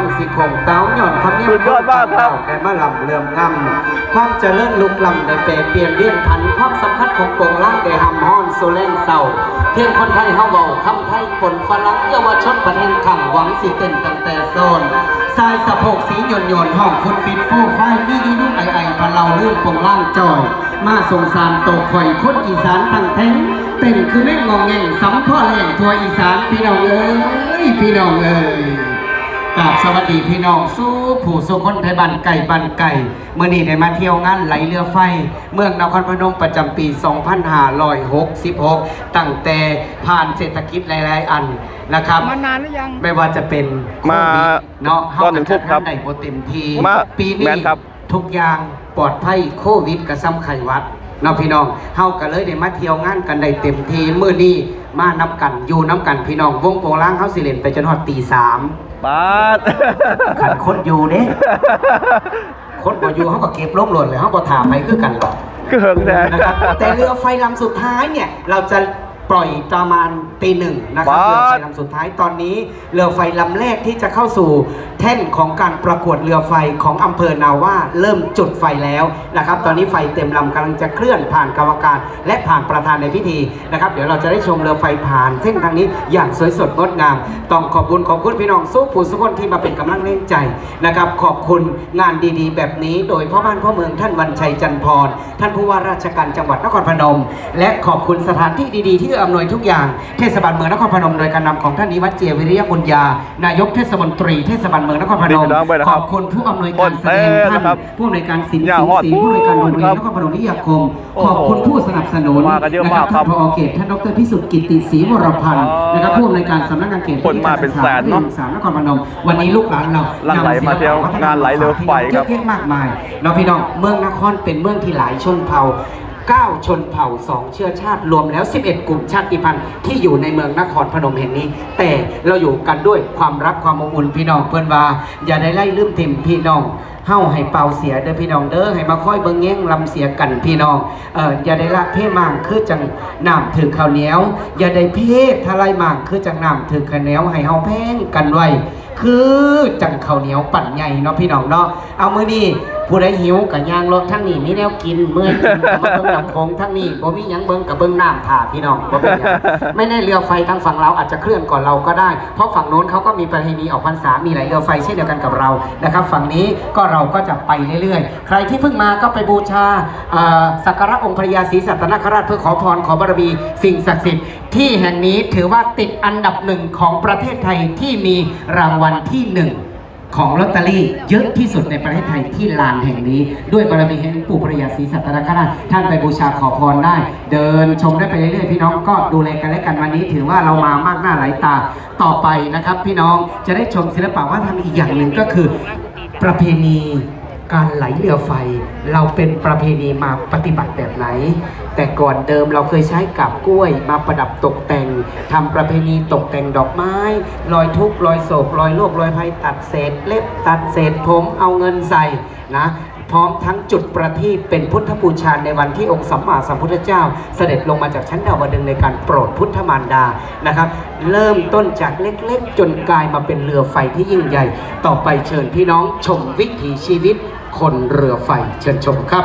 งเต้าหย่อนคำเนียสุดยอดมากครับได้มาลำเลื่อมงำความเจริญลุกลำได้เปลี่ยนเปลี่ยนเวียนพันความสำคัญของโปงล่างได้หำห้อนโซแลงเศร้าเพียงคนไทยเฮาเบาคำไทยปนฝรั่งเยาวชนประเทศขังหวังสีเต้นตั้งแต่โซนทรายสะโพกสีหย่อนหย่อนห้องฟุตฟิตฟู่ไฟนี่นี่นี่ไอไอปะเราเรื่องโปงล่างจอย มาสงสารตกข่อยคนอีสานทั้งแท้งเต้นคือแม่งงองแงงสำพ่อแหล่งทัวอีสานพี่น้องเอ้ยพี่น้องเอ้ยกราบ สวัสดีพี่น้องสู้ผู้สุคนไทยบันไก่บันไก่เมื่อนี้ได้มาเที่ยวงานไหลเรือไฟ เมืองนครพนมประจำปี 2566 ตั้งแต่ผ่านเศรษฐกิจหลาย ๆ อันนะครับมานานหรือยังไม่ว่าจะเป็นมาโควิดเนาะตอนหนึ่งทุ่มครับได้โปรเต็มทีมาปีนี้แม่นครับ ทุกอย่างปลอดภัยโควิดกับซ้ำไขหวัดเนาะพี่น้องเฮาก็เลยได้มาเที่ยวงานกันได้เต็มทีมื้อนี้มานับกันอยู่น้ำกันพี่น้องวงโปงล้างเฮาสิเล่นไปจนฮอดตีสาม บาสขันคนอยู่เด้คนบ่อยู่เขาก็เก็บลงหล่นเลยเขาก็ถามไปคือกันหรอกคือเหิงแท้นะครับแต่เรือไฟลำสุดท้ายเนี่ย เราจะ ปล่อยประมาณตีหนึ่งนะครับว้าเรือไฟลำสุดท้ายตอนนี้เรือไฟลำแรกที่จะเข้าสู่ แท่นของการประกวดเรือไฟของอำเภอนาว่าเริ่มจุดไฟแล้วนะครับ ตอนนี้ไฟเต็มลำกำลังจะเคลื่อนผ่านกรรมการ และผ่านประธานในพิธีนะครับ เดี๋ยวเราจะได้ชมเรือไฟผ่านเส้นทางนี้อย่างสวยสดงดงาม ต้องขอบคุณขอบคุณพี่น้องสู้ผู้สุขคนที่มาเป็นกำลังเล่นใจนะครับ ขอบคุณงานดีๆ แบบนี้ โดยพ่อบ้านพ่อเมืองท่านวันชัยจันทร์พรท่านผู้ว่าราชการจังหวัดนครพนม และขอบคุณสถานที่ดีๆ ที่เอื้ออำนวยทุกอย่าง เทศบาลเมืองนครพนมโดยการนำของท่านนิวัฒน์เจียวิริยบุญญานายกเทศมนตรีเทศบาลเมืองนครพนมดีพี่น้องไปนะขครับอบคุณผู้อำนวยการแสดงคนเต้ท่านนะครับผู้อำนวยการศิลป์อย่าศิลฮอดป์ศรีผู้อำนวยการโรงเรียนครับนครพนมวิทยาคมโอ้โหขอบคุณผู้สนับสนุนมากันเยอะนะมากท่านผอเขตท่านดรพิสุทธิ์กิติศรีวรพันธ์นะครับผู้อำนวยการสำนักงานเขตคนมาเป็นแสนเนอะสามนครพนมวันนี้ลูกหลานเราหลั่งไหลมาเที่ยวงานไหลเรือไฟครับเยอะแยะมากมายเราพี่น้องเมืองนครเป็นเมืองที่หลายชนเผ่า 9 ชนเผ่า 2 เชื้อชาติรวมแล้ว 11 กลุ่มชาติพันธุ์ที่อยู่ในเมืองนครพนมแห่งนี้ แต่เราอยู่กันด้วยความรักความอบอุ่นพี่น้องเพื่อนว่าอย่าได้ไล่ลืมทิมพี่น้องเฮ้าให้เป่าเสียเด้อพี่น้องเด้อให้มาค่อยเบิ่งแง่งลำเสียกันพี่น้องเอออย่าได้ละเพ่มางคือจังน้ำถือข้าวเหนียว อย่าได้เพศทลายมางคือจังน้ำถือข้าวเหนียวให้เฮาแพงกันไว้คือจังข้าวเหนียวปั่นใหญ่เนาะพี่น้องเนาะเอามือนี่ผู้ใดหิวกับย่างรถทั้งนี้มีแนวกินเมื่อยกินก็มาเบิ่งลำโพงทั้งนี้บ่มีหยังเบิ่งกับเบิ่งน้ำถ่าพี่น้องบ่เป็นหยังไม่แน่เรือไฟทางฝั่งเราอาจจะเคลื่อนก่อนเราก็ได้ เพราะฝั่งโน้นเขาก็มีประเพณีออกพรรษามีหลายเรือไฟเช่นเดียวกันกับเรานะครับ ฝั่งนี้ก็เราก็จะไปเรื่อยๆ ใครที่เพิ่งมาก็ไปบูชาสักการะองค์พระยาศรีสัตนคราชเพื่อขอพรขอบารมีสิ่งศักดิ์สิทธิ์ที่แห่งนี้ถือว่าติดอันดับหนึ่งของประเทศไทยที่มีรางวัลวันที่หนึ่งของลอตเตอรี่เยอะที่สุดในประเทศไทยที่ลานแห่งนี้ ด้วยบารมีแห่งปู่พระยาศรีสัตนคราชท่านไปบูชาขอพรได้ เดินชมได้ไปเรื่อยๆพี่น้องก็ดูแลกันและกันวันนี้ถือว่าเรามามากหน้าหลายตาต่อไปนะครับ พี่น้องจะได้ชมศิลปะวัฒนธรรมอีกอย่างหนึ่งก็คือ ประเพณีการไหลเรือไฟ เราเป็นประเพณีมาปฏิบัติแบบไหน แต่ก่อนเดิมเราเคยใช้กับกล้วยมาประดับตกแต่งทำประเพณีตกแต่งดอกไม้ลอยทุกลอยโศกลอยโลกลอยภัยตัดเศษเล็บตัดเศษผมเอาเงินใส่นะพร้อมทั้งจุดประทีปเป็นพุทธบูชาในวันที่องค์สัมมาสัมพุทธเจ้า เสด็จลงมาจากชั้นดาวดึงในการโปรดพุทธมารดานะครับ เริ่มต้นจากเล็กๆ จนกลายมาเป็นเรือไฟที่ยิ่งใหญ่ ต่อไปเชิญพี่น้องชมวิถีชีวิต คนเรือไฟเชิญชมครับ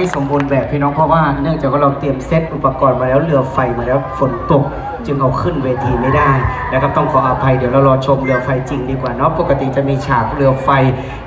ไม่สมบูรณ์แบบ พี่น้องเพราะว่าเนื่องจากว่าเราเตรียมเซตอุปกรณ์มาแล้วเรือไฟมาแล้วฝนตก จึงเอาขึ้นเวทีไม่ได้นะครับต้องขออภัยเดี๋ยวเรารอชมเรือไฟจริงดีกว่าเนาะปกติจะมีฉากเรือไฟ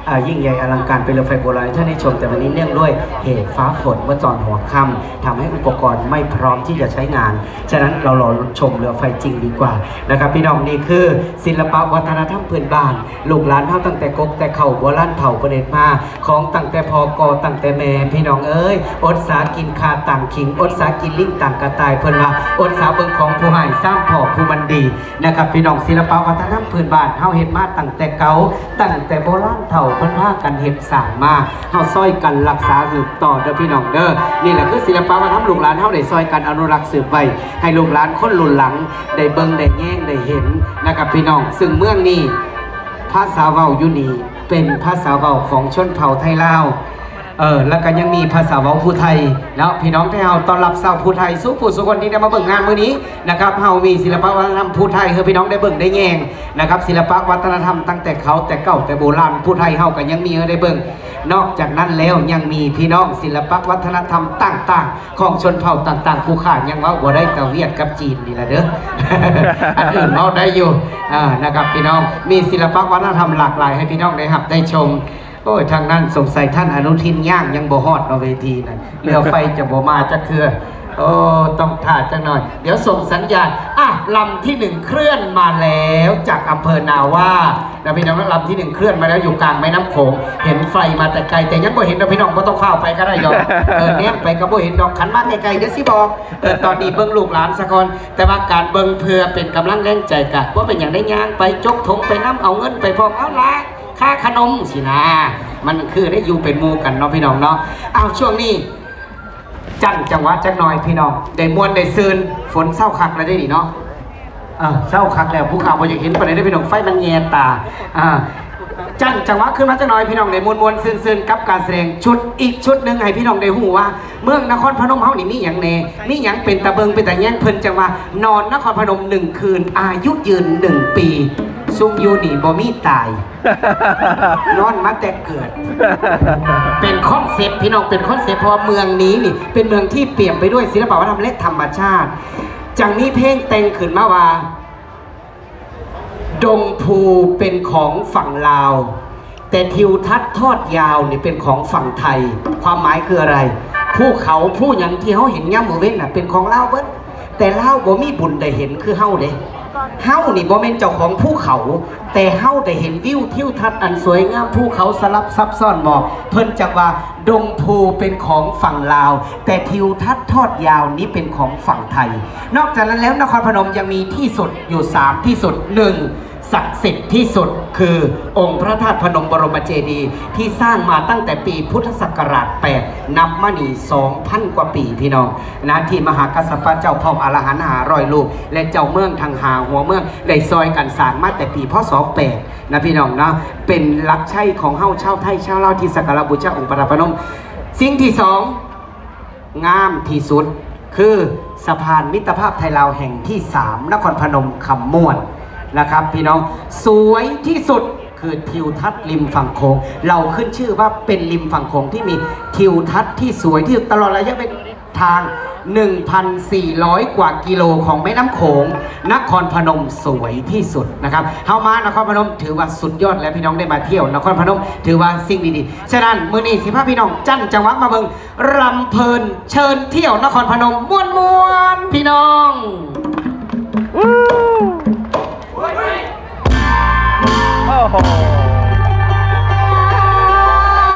อยิ่งใหญ่อลังการเป็นเรือไฟโบราณให้ท่านได้ชมแต่วันนี้เนื่องด้วยเหตุฟ้าฝนเมื่อตอนหัวค่ำทำให้อุปกรณ์ไม่พร้อมที่จะใช้งาน ฉะนั้นเรารอชมเรือไฟจริงดีกว่านะครับพี่น้องนี่คือ ศิลปะวัฒนธรรมพื้นบ้านลูกหลานเท่าตั้งแต่กกแต่เข่าโบราณเผ่าประเด็จมาของตั้งแต่พอกอตั้งแต่แม่พี่น้องเอ้ยอดสากินคาต่างขิง อดสากินลิ้นต่างกระต่ายเพิ่นว่าอดสาเบิ่งของผู้ให้สร้างพ่อผู้มันดีนะครับพี่น้องศิลปะวัฒนธรรมพื้นบ้านเฮาเฮ็ดมาตั้งแต่เก่าตั้งแต่โบราณเฒ่าเพิ่นพากันเฮ็ดสร้างมาเฮาซอยกันรักษาสืบต่อเด้อพี่น้องเด้อนี่แหละคือศิลปะวัฒนธรรมลูกหลานเฮาได้ซอยกันอนุรักษ์สืบไว้ให้ลูกหลานคนรุ่นหลัง ได้เบิ่งได้แย่งได้เห็นนะครับพี่น้องซึ่งเมืองนี้ภาษาเว้าอยู่นี่เป็นภาษาเว้าของชนเผ่าไทยลาว เออแล้วก็ยังมีภาษาเว้าผู้ไทย แล้วพี่น้องที่เฮาต้อนรับชาวผู้ไทยสู้ผู้สุคนที่ได้มาเบิ่งงานมื้อนี้นะครับเฮามีศิลปะวัฒนธรรมผู้ไทยให้พี่น้องได้เบิ่งได้แยงนะครับศิลปะวัฒนธรรมตั้งแต่เขาแต่เก่าแต่โบราณผู้ไทยเฮาก็ยังมีให้ได้เบิ่งนอกจากนั้นแล้วยังมีพี่น้องศิลปะวัฒนธรรมต่างๆ ของชนเผ่าต่างๆผู้ขายังว่าบ่ได้แต่เวียดกับจีนนี่แหละเด้ออันอื่นเว้าได้อยู่อ่านะครับพี่น้องมีศิลปะวัฒนธรรมหลากหลายให้พี่น้องได้หับได้ชม โอ้ยทางนั้นสงสัยท่านอนุทินย่างยังบ่ฮอดเอาเวทีนั่นเรือไฟจะบ่มาจะเคือโอ้ต้องถ่าจังหน่อย เดี๋ยวส่งสัญญาณอะลำที่หนึ่งเคลื่อนมาแล้วจากอำเภอนาว่านะพี่น้องลำที่หนึ่งเคลื่อนมาแล้วอยู่กลางแม่น้ำโขงเห็นไฟมาแต่ไกล แต่ยังบ่เห็นนะพี่น้องบ่ต้องเฝ้าไปก็ได้หรอกเออเนี่ยไปก็บ่เห็นดอกขันมาไกลๆเดี๋ยวสิบอกเออตอนนี้เบิ่งลูกหลานสะก่อนแต่ว่าการเบิ่งเพื่อเป็นกำลังแรงใจกะว่าเป็นอย่างได้ย่างไปจกถงไปน้ำเอาเงินไปพร้อมเอาละ ค่าขนมสินะ มันคือได้อยู่เป็นมูกันเนาะพี่น้องเนาะเอาช่วงนี้จันจังหวะจักหน่อยพี่น้องได้มวนได้ซืนฝนเศร้าคักแล้วได้ดีเนาะเออเศร้าคักแล้วผู้ข่าวบ่อยากเห็นประเด็นได้พี่น้องไฟมันแยตาอ่าจันจังหวะขึ้นมาจักหน่อยพี่น้องได้มวนมวนซืนๆกับการแสดงชุดอีกชุดหนึ่งให้พี่น้องได้หูว่า เมืองนครพนมเฮานี่มีหยังแน่มีหยังเป็นตะเบิงเป็นตะแย่งเพิ่นจังว่านอนนครพนมหนึ่งคืนอายุยืนหนึ่งปี ซุ่มอยู่นี่บ่มีตาย นอนมาแต่เกิด เป็นคอนเซปต์พี่น้องเป็นคอนเซปต์เพราะว่าเมืองนี้นี่ เป็นเมืองที่เปี่ยมไปด้วยศิลปวัฒนธรรมและธรรมชาติ จังมีเพลงแต่งขึ้นมาว่า ดงภูเป็นของฝั่งลาว แต่ทิวทัศน์ทอดยาวนี่เป็นของฝั่งไทย ความหมายคืออะไร ภูเขาผู้หยังที่เขาเห็นย่ำมือเว้นน่ะเป็นของลาวเบิด แต่ลาวบ่มีบุญได้เห็นคือเฮาเด้เฮานี่บ่แม่นเจ้าของภูเขา แต่เฮาได้เห็นวิวทิวทัศน์อันสวยงามภูเขาสลับซับซ้อนหมอกเพิ่นจักว่าดงภูเป็นของฝั่งลาว แต่ทิวทัศน์ทอดยาวนี้เป็นของฝั่งไทย นอกจากนั้นแล้วนครพนมยังมีที่สุดอยู่ 3 ที่สุด 1. ศักดิ์สิทธิ์ที่สุดคือองค์พระธาตุพนมบรมเจดีย์ที่สร้างมาตั้งแต่ปีพุทธศักราช 8 นับมานี2,000 กว่าปีพี่น้องนะที่มหากษัตริย์พระเจ้าพ่ออรหันต์หารอยลูก และเจ้าเมืองทางหาหัวเมืองได้ซอยกันสร้างมาแต่ปีพศ8นะพี่น้องเนาะเป็นลักใช้ของเฮาเช่าไทยเช่าวลาที่สักการบูชาองค์พระพนม สิ่งที่สองงามที่สุดคือสะพานมิตรภาพไทยลาวแห่งที่ 3 นครพนมคำม่วน นะครับพี่น้องสวยที่สุดคือทิวทัศน์ริมฝั่งโขงเราขึ้นชื่อว่าเป็นริมฝั่งโขงที่มีทิวทัศน์ที่สวยที่สุดตลอดระยะเป็นทาง 1,400 กว่ากิโลของแม่น้ำโขง นครพนมสวยที่สุดนะครับเฮามานครพนมถือว่าสุดยอดแล้วพี่น้องได้มาเที่ยวนครพนมถือว่าสิ่งดีๆ ฉะนั้นมือนี้สิพาพี่น้องจันจังหวัดมาเบิงรำเพลินเชิญเที่ยวนครพนมม่วนมวนๆพี่น้อง โอ้โห